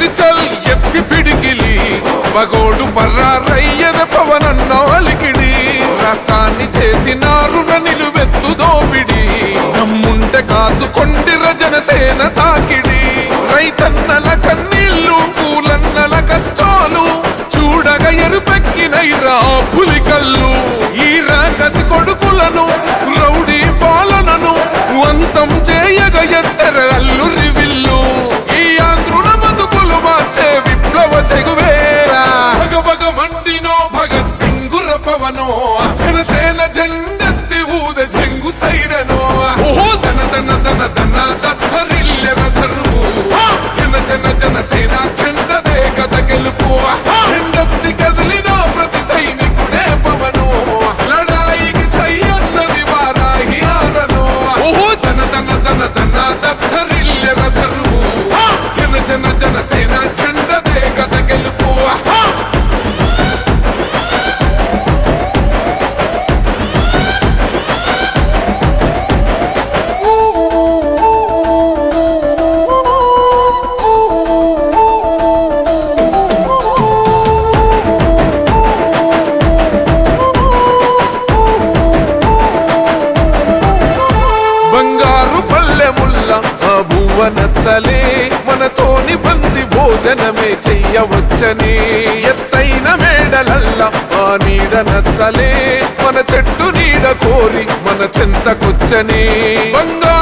ఎత్తి చల్ ఎత్తి పిడికిలి. మగోడు పర్రారయ్యద పవనన్న అలికిడి. రాష్ట్రాన్ని చేసినారు నిలువెత్తు దోపిడి. నమ్ముంటే కాసుకొండిర జనసేన తాకిడి. రైతన్నల జనసేన జెండెత్తి ఆ నచ్చలే మనతోని బంది భోజనమే చెయ్యవచ్చని. ఎత్తైన మేడలల్ల ఆ నీడ నచ్చలే మన చెట్టు నీడ కోరి మన చింతకొచ్చని. బంగారు